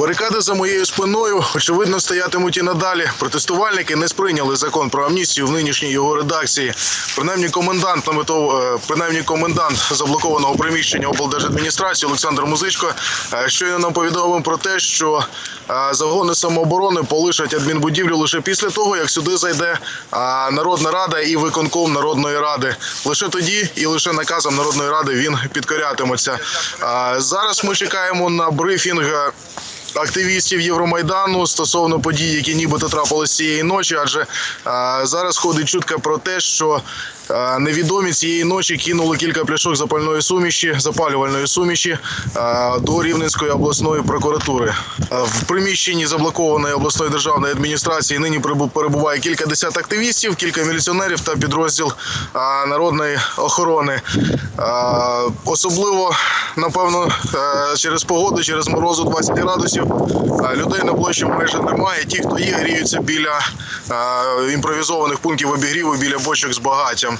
Барикади за моєю спиною очевидно стоятимуть і надалі. Протестувальники не сприйняли закон про амністію в нинішній його редакції. Принаймні, комендант наметов, е, принаймні комендант заблокованого приміщення облдержадміністрації Олександр Музичко е, щойно нам повідомив про те, що е, загони самооборони полишать адмінбудівлю лише після того, як сюди зайде Народна Рада і виконком Народної Ради. Лише тоді і лише наказом Народної Ради він підкорятиметься. Зараз ми чекаємо на брифінг. Активістів Євромайдану стосовно подій, які нібито трапилися цієї ночі, адже зараз ходить чутка про те, що невідомі цієї ночі кинули кілька пляшок запальної суміші, запалювальної суміші до Рівненської обласної прокуратури. В приміщенні заблокованої обласної державної адміністрації нині перебуває кілька десят активістів, кілька міліціонерів та підрозділ народної охорони. Особливо, напевно, через погоду, через морозу 20 градусів. Е, Людей на площі майже немає. Ті, хто є, гріються біля е, імпровізованих пунктів обігріву, біля бочок з багаттям.